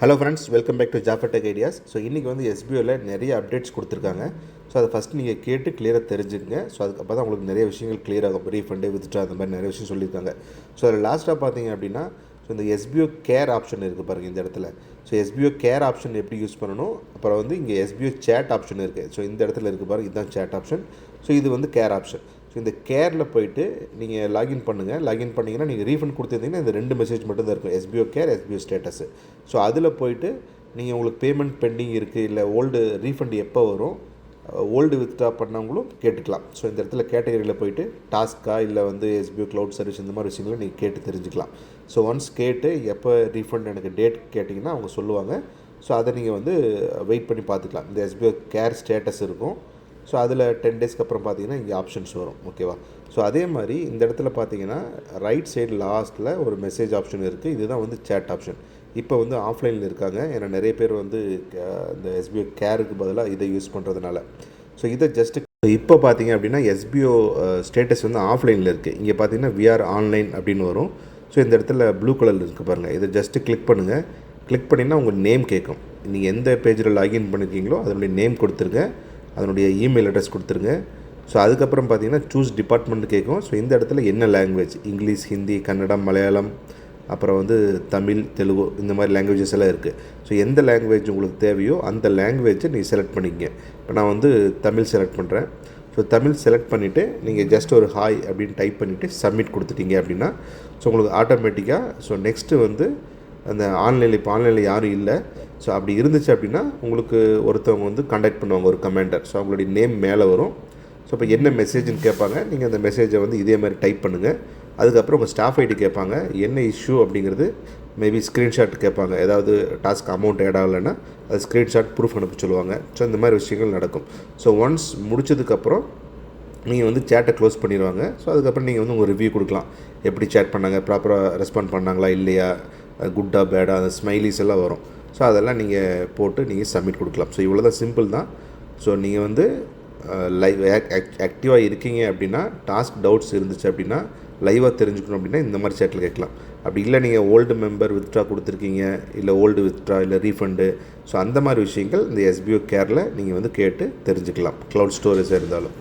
Hello friends welcome back to Jafar tech ideas so இன்றைக்கி வந்து எஸ்பிஓவில் நிறைய அப்டேட்ஸ் கொடுத்துருக்காங்க. ஸோ அதை ஃபஸ்ட் நீங்கள் கேட்டு கிளியராக தெரிஞ்சுக்கங்க. ஸோ அதுக்கப்புறம் தான் உங்களுக்கு நிறைய விஷயங்கள் கிளியர் ஆகும். ரீஃபண்டு வித்ட்ரா அந்த மாதிரி நிறைய விஷயம் சொல்லியிருக்காங்க. ஸோ அதில் லாஸ்ட்டாக பார்த்தீங்க அப்படின்னா ஸோ இந்த எஸ்பிஓ கேர் ஆப்ஷன் இருக்குது பாருங்கள் இந்த இடத்துல. ஸோ எஸ்பிஓ கேர் ஆப்ஷன் எப்படி யூஸ் பண்ணணும்? அப்புறம் வந்து இங்கே எஸ்பிஓ சேட் ஆப்ஷன் இருக்குது ஸோ இந்த இடத்துல இருக்குது பாருங்கள் இதுதான் சேட் ஆப்ஷன் ஸோ இது வந்து கேர் ஆப்ஷன் இந்த கேரில் போயிட்டு நீங்கள் லாகின் பண்ணுங்கள் லாகின் பண்ணிங்கன்னா நீங்கள் ரீஃபண்ட் கொடுத்துருந்தீங்கன்னா இந்த ரெண்டு மெசேஜ் மட்டும் தான் இருக்கும் SPO care SPO status so அதில் போயிட்டு நீங்கள் உங்களுக்கு பேமெண்ட் பெண்டிங் இருக்குது இல்லை ஓல்டு ரீஃபண்ட் எப்போ வரும் ஓல்டு வித்ட்ரா பண்ணவங்களும் கேட்டுக்கலாம். ஸோ இந்த இடத்துல கேட்டகரியில் போயிட்டு டாஸ்க்கா இல்லை வந்து எஸ்பிஓ க்ளவுட் சர்வீஸ் இந்த மாதிரி விஷயங்களை நீங்கள் கேட்டு தெரிஞ்சுக்கலாம். ஸோ ஒன்ஸ் கேட்டு எப்போ ரீஃபண்ட் எனக்கு டேட் கேட்டிங்கன்னா அவங்க சொல்லுவாங்க. ஸோ அதை நீங்கள் வந்து வெயிட் பண்ணி பார்த்துக்கலாம். இந்த எஸ்பிஓ கேர் ஸ்டேட்டஸ் இருக்கும். ஸோ அதில் டென் டேஸ்க்கு அப்புறம் பார்த்தீங்கன்னா இங்கே ஆப்ஷன்ஸ் வரும் ஓகேவா ஸோ அதே மாதிரி இந்த இடத்துல பார்த்தீங்கன்னா ரைட் சைடு லாஸ்ட்டில் ஒரு மெசேஜ் ஆப்ஷன் இருக்குது இதுதான் வந்து சேட் ஆப்ஷன் இப்போ வந்து ஆஃப்லைனில் இருக்காங்க. ஏன்னா நிறைய பேர் வந்து இந்த எஸ்பிஓ கேருக்கு பதிலாக இதை யூஸ் பண்ணுறதுனால ஸோ இதை ஜஸ்ட்டு இப்போ பார்த்தீங்க அப்படின்னா எஸ்பிஓ ஸ்டேட்டஸ் வந்து ஆஃப்லைனில் இருக்குது இங்கே பார்த்தீங்கன்னா விஆர் ஆன்லைன் அப்படின்னு வரும். ஸோ இந்த இடத்துல ப்ளூ கலரில் இருக்குது பாருங்கள் இதை ஜஸ்ட்டு கிளிக் பண்ணுங்கள் கிளிக் பண்ணிங்கன்னா உங்கள் நேம் கேட்கும். நீங்கள் எந்த பேஜில் லாகின் பண்ணியிருக்கீங்களோ அதனுடைய நேம் கொடுத்துருங்க. அதனுடைய இமெயில் அட்ரஸ் கொடுத்துருங்க. ஸோ அதுக்கப்புறம் பார்த்தீங்கன்னா சூஸ் டிபார்ட்மெண்ட் கேட்கும். ஸோ இந்த இடத்துல என்ன லாங்குவேஜ் இங்கிலீஷ் ஹிந்தி கன்னடம் மலையாளம் அப்புறம் வந்து தமிழ் தெலுங்கு இந்த மாதிரி லாங்குவேஜஸ் எல்லாம் இருக்குது ஸோ எந்த லாங்குவேஜ் உங்களுக்கு தேவையோ அந்த லாங்குவேஜை நீங்கள் செலக்ட் பண்ணிக்கங்க இப்போ நான் வந்து தமிழ் செலக்ட் பண்ணுறேன் ஸோ தமிழ் செலக்ட் பண்ணிவிட்டு நீங்கள் ஜஸ்ட் ஒரு ஹாய் அப்படின்னு டைப் பண்ணிவிட்டு சப்மிட் கொடுத்துட்டீங்க அப்படின்னா ஸோ உங்களுக்கு ஆட்டோமேட்டிக்காக ஸோ நெக்ஸ்ட்டு வந்து அந்த ஆன்லைனில் இப்போ ஆன்லைனில் யாரும் இல்லை. ஸோ அப்படி இருந்துச்சு அப்படின்னா உங்களுக்கு ஒருத்தவங்க வந்து கண்டக்ட் பண்ணுவாங்க ஒரு கமெண்டர் ஸோ அவங்களுடைய நேம் மேலே வரும். ஸோ இப்போ என்ன மெசேஜ்னு கேட்பாங்க. நீங்கள் அந்த மெசேஜை வந்து இதே மாதிரி டைப் பண்ணுங்கள் அதுக்கப்புறம் உங்கள் ஸ்டாஃப் ஐடி கேட்பாங்க. என்ன இஷ்யூ அப்படிங்கிறது மேபி ஸ்க்ரீன்ஷாட் கேட்பாங்க. ஏதாவது டாஸ்க் அமௌண்ட் ஆட் ஆகலைன்னா அது ஸ்க்ரீன்ஷாட் ப்ரூஃப் அனுப்ப சொல்லுவாங்க. ஸோ இந்த மாதிரி விஷயங்கள் நடக்கும். ஸோ ஒன்ஸ் முடிச்சதுக்கப்புறம் நீங்கள் வந்து சேட்டை க்ளோஸ் பண்ணிடுவாங்க. ஸோ அதுக்கப்புறம் நீங்கள் வந்து உங்கள் ரிவ்யூ கொடுக்கலாம். எப்படி சேட் பண்ணாங்க? ப்ராப்பராக ரெஸ்பாண்ட் பண்ணாங்களா? இல்லையா? குட்டா பேடா அந்த ஸ்மைலிஸ் எல்லாம் வரும். ஸோ அதெல்லாம் நீங்கள் போட்டு நீங்கள் சப்மிட் கொடுக்கலாம். ஸோ இவ்வளோ தான். சிம்பிள் தான் ஸோ நீங்கள் வந்து லைவ் ஆக்டிவாக இருக்கீங்க அப்படின்னா டாஸ்க் டவுட்ஸ் இருந்துச்சு அப்படின்னா லைவாக தெரிஞ்சுக்கணும் அப்படின்னா இந்த மாதிரி சேட்டில் கேட்கலாம். அப்படி இல்லை நீங்கள் ஓல்டு மெம்பர் வித்ட்ரா கொடுத்துருக்கீங்க இல்லை ஓல்டு வித்ட்ரா இல்லை ரீஃபண்டு ஸோ அந்த மாதிரி விஷயங்கள் இந்த எஸ்பிஓ கேரில் நீங்கள் வந்து கேட்டு தெரிஞ்சுக்கலாம். க்ளவுட் ஸ்டோரேஜாக இருந்தாலும்.